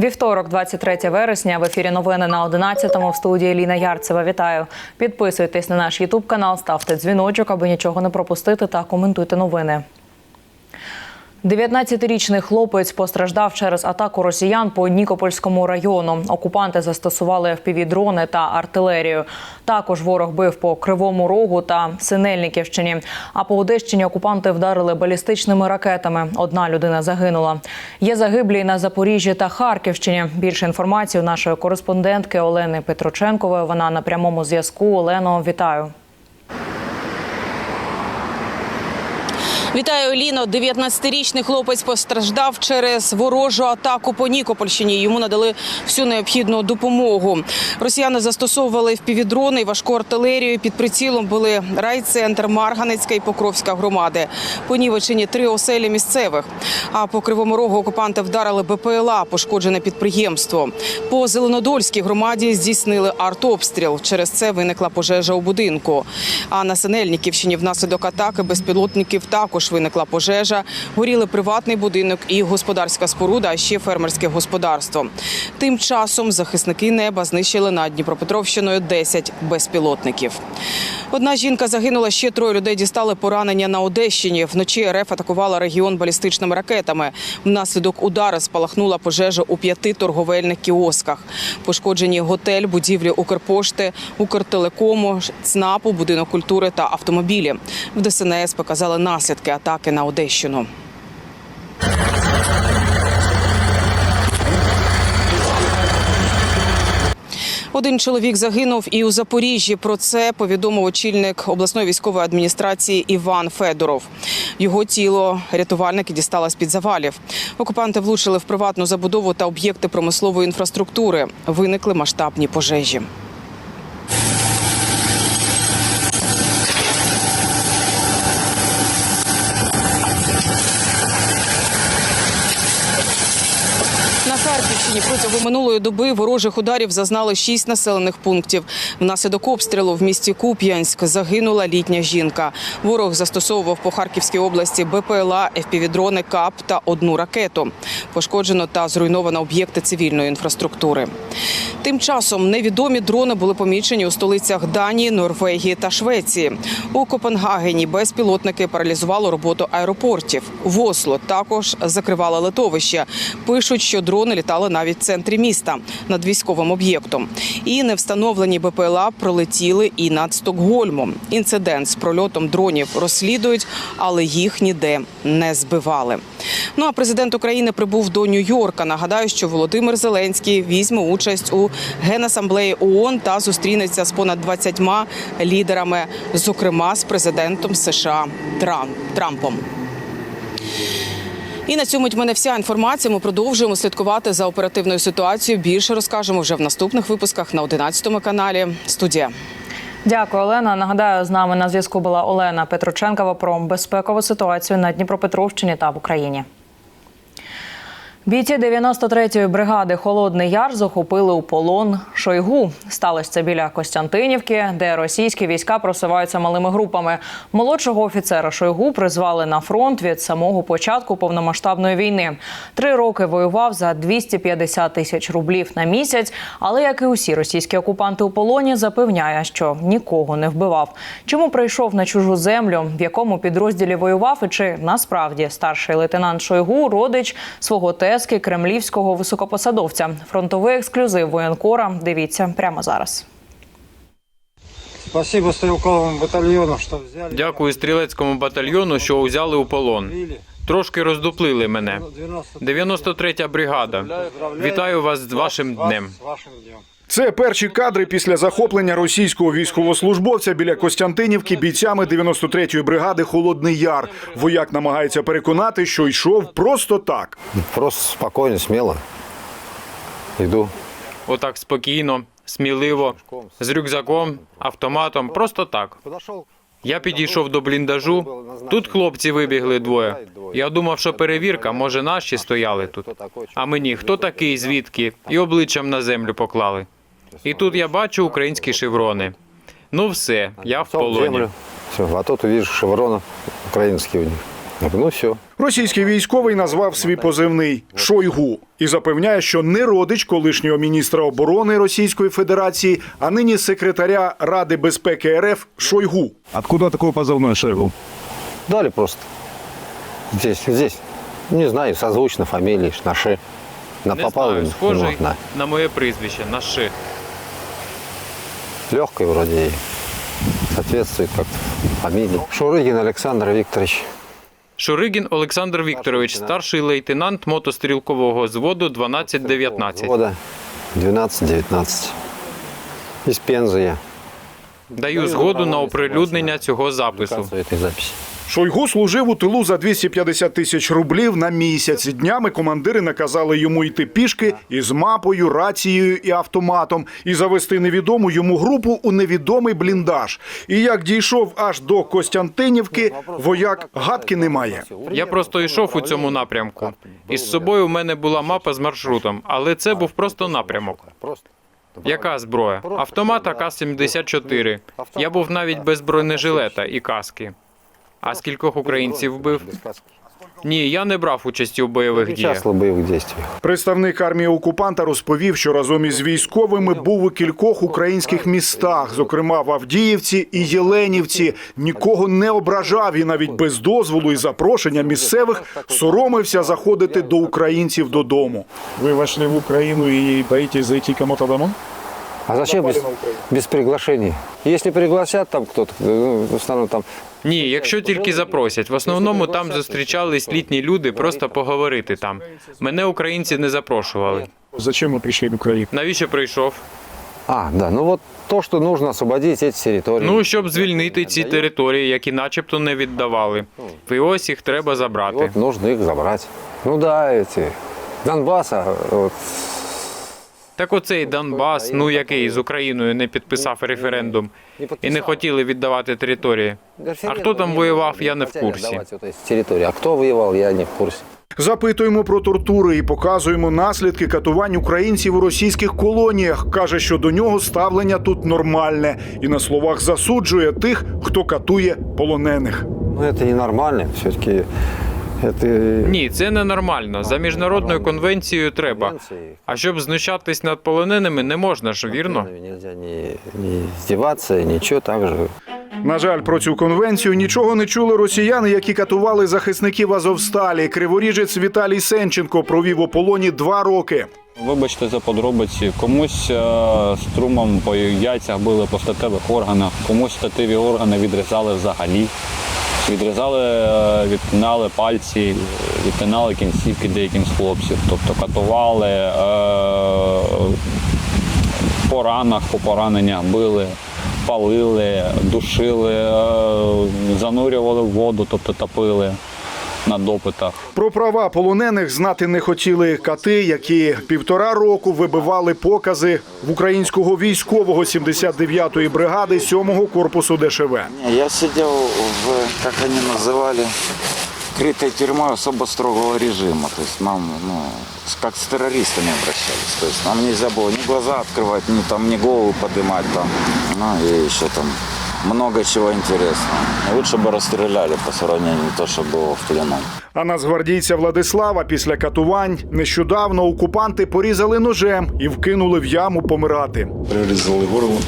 Вівторок, 23 вересня, в ефірі новини на 11-му в студії Ліна Ярцева. Вітаю. Підписуйтесь на наш Ютуб канал, ставте дзвіночок, аби нічого не пропустити, та коментуйте новини. 19-річний хлопець постраждав через атаку росіян по Нікопольському району. Окупанти застосували FPV-дрони та артилерію. Також ворог бив по Кривому Рогу та Синельниківщині. А по Одещині окупанти вдарили балістичними ракетами. Одна людина загинула. Є загиблі на Запоріжжі та Харківщині. Більше інформації у нашої кореспондентки Олени Петроченкової. Вона на прямому зв'язку. Олено, вітаю. Вітаю, Ліно. 19-річний хлопець постраждав через ворожу атаку по Нікопольщині. Йому надали всю необхідну допомогу. Росіяни застосовували впівдрони і важку артилерію. Під прицілом були райцентр, Марганецька і Покровська громади. Понівечені три оселі місцевих. А по Кривому Рогу окупанти вдарили БПЛА, пошкоджене підприємство. По Зеленодольській громаді здійснили артобстріл. Через це виникла пожежа у будинку. А на Синельниківщині внаслідок атаки безпілотників також виникла пожежа. Горіли приватний будинок і господарська споруда, а ще фермерське господарство. Тим часом захисники неба знищили над Дніпропетровщиною 10 безпілотників. Одна жінка загинула, ще троє людей дістали поранення на Одещині. Вночі РФ атакувала регіон балістичними ракетами. Внаслідок удару спалахнула пожежа у п'яти торговельних кіосках. Пошкоджені готель, будівлі Укрпошти, Укртелекому, ЦНАПу, будинок культури та автомобілі. В ДСНС показали наслідки атаки на Одещину. Один чоловік загинув і у Запоріжжі. Про це повідомив очільник обласної військової адміністрації Іван Федоров. Його тіло рятувальники дістали з під завалів. Окупанти влучили в приватну забудову та об'єкти промислової інфраструктури. Виникли масштабні пожежі. На Харківщині протягом минулої доби ворожих ударів зазнали шість населених пунктів. Внаслідок обстрілу в місті Куп'янськ загинула літня жінка. Ворог застосовував по Харківській області БПЛА, ФПВ-дрони, КАП та одну ракету. Пошкоджено та зруйновано об'єкти цивільної інфраструктури. Тим часом невідомі дрони були помічені у столицях Данії, Норвегії та Швеції. У Копенгагені безпілотники паралізували роботу аеропортів. В Осло також закривали литовище. Пишуть, що дрони літали навіть в центрі міста над військовим об'єктом. І невстановлені БПЛА пролетіли і над Стокгольмом. Інцидент з прольотом дронів розслідують, але їх ніде не збивали. Ну а президент України прибув до Нью-Йорка. Нагадаю, що Володимир Зеленський візьме участь у генасамблеї ООН та зустрінеться з понад 20 лідерами, зокрема з президентом США Трам- Трампом. І на цьому мене вся інформація. Ми продовжуємо слідкувати за оперативною ситуацією. Більше розкажемо вже в наступних випусках на 11 каналі. Студія. Дякую, Олена. Нагадаю, з нами на зв'язку була Олена Петроченкова про безпекову ситуацію на Дніпропетровщині та в Україні. Бійці 93-ї бригади Холодний Яр захопили у полон Шойгу. Сталося це біля Костянтинівки, де російські війська просуваються малими групами. Молодшого офіцера Шойгу призвали на фронт від самого початку повномасштабної війни. Три роки воював за 250 тисяч рублів на місяць. Але як і усі російські окупанти у полоні, запевняє, що нікого не вбивав. Чому прийшов на чужу землю, в якому підрозділі воював, і чи насправді старший лейтенант Шойгу родич свого тески кремлівського високопосадовця. Фронтовий ексклюзив воєнкора. Дивіться прямо зараз. Спасибо стрілковому батальйону, що взяли. Дякую стрілецькому батальйону, що узяли у полон. Трошки роздуплили мене. 93-я бригада. Вітаю вас з вашим днем. Це перші кадри після захоплення російського військовослужбовця біля Костянтинівки бійцями 93-ї бригади Холодний Яр. Вояк намагається переконати, що йшов просто так. Просто спокойно, смело. Иду. Отак спокійно, сміливо, з рюкзаком, автоматом, просто так. Я підійшов до бліндажу. Тут хлопці вибігли двоє. Я думав, що перевірка, може, наші стояли тут. А мені хто такий, звідки? І обличчям на землю поклали. І тут я бачу українські шеврони. Ну все, я в полоні. Все, а тут увидишь шеврона украинский у них. Ну все. Російський військовий назвав свій позивний Шойгу і запевняє, що не родич колишнього міністра оборони Російської Федерації, а нині секретаря Ради безпеки РФ Шойгу. Откуда такой позывной Шойгу? Дали просто. Здесь, здесь. Не знаю, созвучно фамилии, наши. На Не попал знаю, схожий на. на моє прізвище, на ши Легкой вроде и соответствует как-то фамилии. Шурыгин Александр Викторович. Шуригін Олександр Вікторович, старший лейтенант мотострілкового зводу 1219. Года 12-19. Из Пензы я. Даю згоду на оприлюднення цього запису. Публикацию этой записи. Шойгу служив у тилу за 250 тисяч рублів на місяць. Днями командири наказали йому йти пішки із мапою, рацією і автоматом і завести невідому йому групу у невідомий бліндаж. І як дійшов аж до Костянтинівки, вояк гадки немає. Я просто йшов у цьому напрямку. Із собою в мене була мапа з маршрутом, але це був просто напрямок. Яка зброя? Автомат АК-74. Я був навіть без бронежилета і каски. А скількох українців вбив? Ні, я не брав участі у бойових діях. Представник армії окупанта розповів, що разом із військовими був у кількох українських містах, зокрема в Авдіївці і Єленівці. Нікого не ображав і навіть без дозволу і запрошення місцевих соромився заходити до українців додому. Вы вошли в Украину и боитесь зайти кому-то домой? А зачем без, без приглашений? Если пригласят там кто-то, ну, в основном там Ні, якщо тільки запросять. В основному там зустрічались літні люди просто поговорити там. Мене українці не запрошували. Зачем вы пришли в Украину? Навіщо прийшов? А, да, ну вот то, что нужно освободить эти территории. Ну, щоб звільнити ці території, які начебто не віддавали. І ось їх треба И забрати. вот нужно их забрать. Ну да, эти Донбасса, вот, так оцей Донбас, ну який з Україною не підписав референдум і не хотіли віддавати території. А хто там воював, я не в курсі. А кто воевал, я не в курсе. Запитуємо про тортури і показуємо наслідки катувань українців у російських колоніях. каже, що до нього ставлення тут нормальне, і на словах засуджує тих, хто катує полонених. Ну это ненормально, все-таки Ні, це ненормально. За міжнародною конвенцією треба. А щоб знущатись над полоненими, не можна ж, вірно? Не, не издеваться, так же. На жаль, про цю конвенцію нічого не чули росіяни, які катували захисників Азовсталі. Криворіжець Віталій Сенченко провів у полоні два роки. Вибачте за подробиці. Комусь е, струмом по яйцях били по статевих органах, комусь статеві органи відрізали взагалі. Відрізали, відпинали відтинали пальці, відпинали кінцівки деяким з хлопців. Тобто катували е, по ранах, по пораненнях били, палили, душили, е, занурювали в воду, тобто топили на допитах. Про права полонених знати не хотіли кати, які півтора року вибивали покази в українського військового 79-ї бригади 7-го корпусу ДШВ. Не, Я сидел в, как они называли, крытой тюрьмой особо строгого режима. То есть нам, ну, с- как с террористами обращались. То есть нам нельзя было ни глаза открывать, ни там, ни голову поднимать там. Ну и еще там много чего интересного. Лучше бы расстреляли по сравнению то, что было в плену. А нацгвардійця Владислава після катувань нещодавно окупанти порізали ножем і вкинули в яму помирати. Прирізали горло,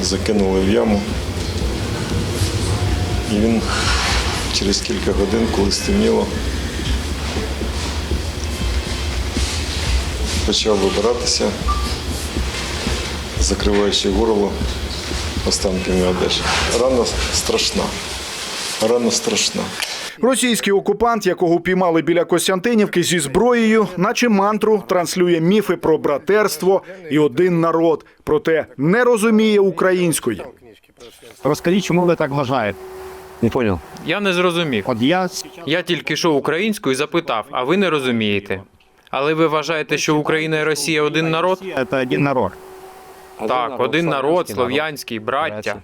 закинули в яму. І він через кілька годин, коли стемніло, почав вибиратися, закриваючи горло останками одежі. Рана страшна. Рана страшна. Російський окупант, якого піймали біля Костянтинівки зі зброєю, наче мантру транслює міфи про братерство і один народ, проте не розуміє української. Розкажіть, чому ви так вважаєте? Не понял. Я не зрозумів. От я Я тільки йшов українською і запитав, а ви не розумієте. Але ви вважаєте, що Україна і Росія один народ? це один народ. Так, один народ, слов'янський, браття.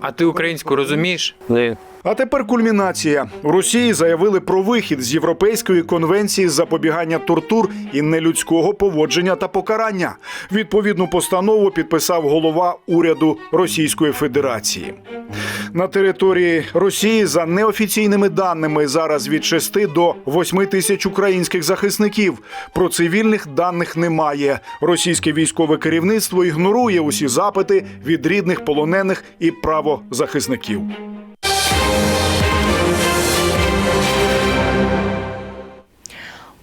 А ти українську розумієш? Ні. А тепер кульмінація. В Росії заявили про вихід з Європейської конвенції з запобігання тортур і нелюдського поводження та покарання. Відповідну постанову підписав голова уряду Російської Федерації. На території Росії за неофіційними даними зараз від 6 до 8 тисяч українських захисників. Про цивільних даних немає. Російське військове керівництво ігнорує усі запити від рідних полонених і правозахисників.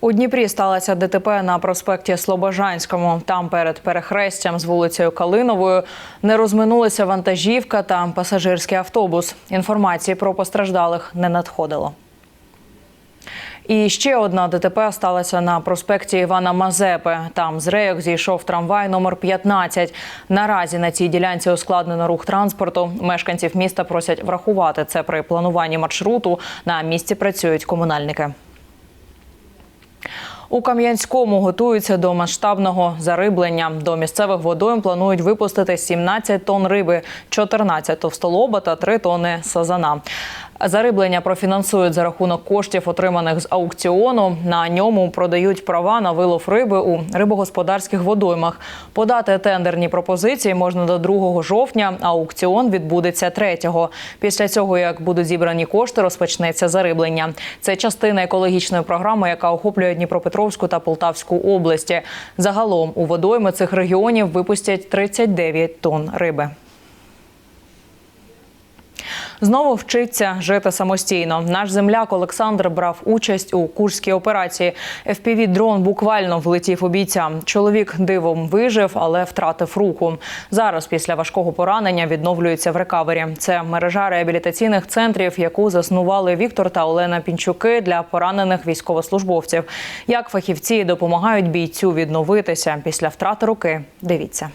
У Дніпрі сталося ДТП на проспекті Слобожанському. Там перед перехрестям з вулицею Калиновою не розминулися вантажівка та пасажирський автобус. Інформації про постраждалих не надходило. І ще одна ДТП сталася на проспекті Івана Мазепи. Там з рейок зійшов трамвай номер 15. Наразі на цій ділянці ускладнено рух транспорту. Мешканців міста просять врахувати це при плануванні маршруту. На місці працюють комунальники. У Кам'янському готуються до масштабного зариблення. До місцевих водойм планують випустити 17 тонн риби, 14 товстолоба та 3 тонни сазана. Зариблення профінансують за рахунок коштів, отриманих з аукціону. На ньому продають права на вилов риби у рибогосподарських водоймах. Подати тендерні пропозиції можна до 2 жовтня. а Аукціон відбудеться 3-го. Після цього, як будуть зібрані кошти, розпочнеться зариблення. Це частина екологічної програми, яка охоплює Дніпропетровську та Полтавську області. Загалом у водойми цих регіонів випустять 39 тонн риби. Знову вчиться жити самостійно. Наш земляк Олександр брав участь у курській операції. fpv дрон буквально влетів у бійця. Чоловік дивом вижив, але втратив руку. Зараз після важкого поранення відновлюється в рекавері. Це мережа реабілітаційних центрів, яку заснували Віктор та Олена Пінчуки для поранених військовослужбовців. Як фахівці допомагають бійцю відновитися після втрати руки? Дивіться.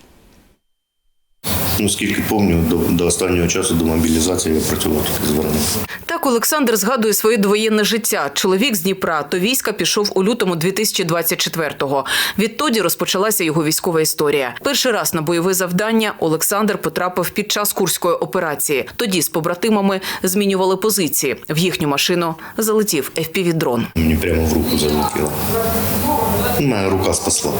Ну, скільки пам'ятаю, до, до останнього часу, до мобілізації я працював тут з Вороною. Так Олександр згадує своє довоєнне життя. Чоловік з Дніпра до війська пішов у лютому 2024-го. Відтоді розпочалася його військова історія. Перший раз на бойове завдання Олександр потрапив під час курської операції. Тоді з побратимами змінювали позиції. В їхню машину залетів FPV-дрон. Мені прямо в руку залетіло. Моя рука спасла.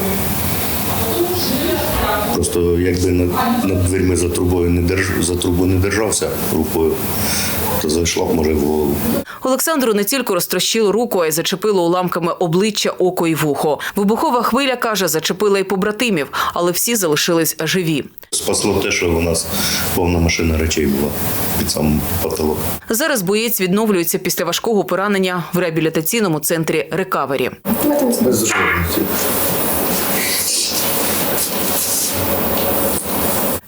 Просто якби над, над дверми за трубою не держ, за трубу не держався рукою, то зайшла б може в голову. Олександру не тільки розтрощило руку, а й зачепило уламками обличчя, око і вухо. Вибухова хвиля каже, зачепила й побратимів, але всі залишились живі. Спасло те, що у нас повна машина речей була під самим потолок. Зараз боєць відновлюється після важкого поранення в реабілітаційному центрі рекавері. Без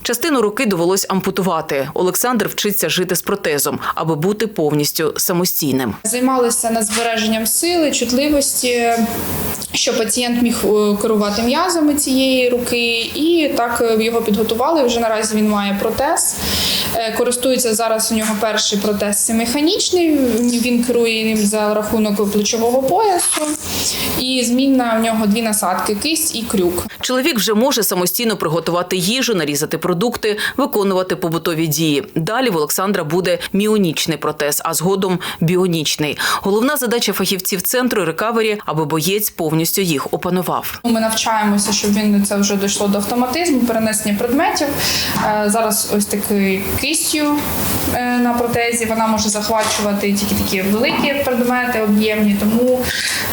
Частину руки довелось ампутувати. Олександр вчиться жити з протезом, аби бути повністю самостійним. Займалися над збереженням сили, чутливості, щоб пацієнт міг е, керувати м'язами цієї руки, і так е, його підготували. Вже наразі він має протез. Е, Користується зараз у нього перший протез механічний. Він керує ним за рахунок плечового поясу. І змінна в нього дві насадки: кисть і крюк. Чоловік вже може самостійно приготувати їжу, нарізати продукти, виконувати побутові дії. Далі в Олександра буде міонічний протез, а згодом біонічний. Головна задача фахівців центру рекавері, аби боєць повністю їх опанував. Ми навчаємося, щоб він це вже дійшло до автоматизму, перенесення предметів. Е, Зараз ось такий кистю е, на протезі. Вона може захвачувати тільки такі великі предмети, об'ємні. Тому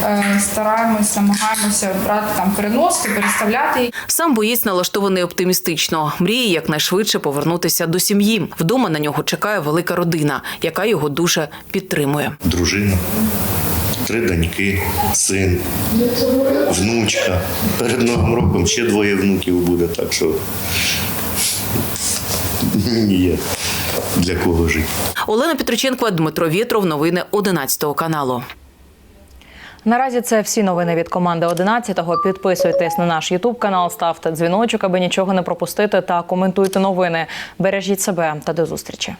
е, стараємося, намагаємося брати там переноски, переставляти. Сам боєць налаштований оптимістично. Мріє якнайшвидше повернутися до сім'ї. Вдома на нього чекає велика родина, яка його дуже підтримує. Дружина, три доньки, син, внучка. Перед Новим роком ще двоє внуків буде, так що є для кого жити. Олена Петриченкова, Дмитро Вєтров. Новини 11 каналу. Наразі це всі новини від команди 11-го. Підписуйтесь на наш Ютуб канал, ставте дзвіночок, аби нічого не пропустити, та коментуйте новини. Бережіть себе та до зустрічі.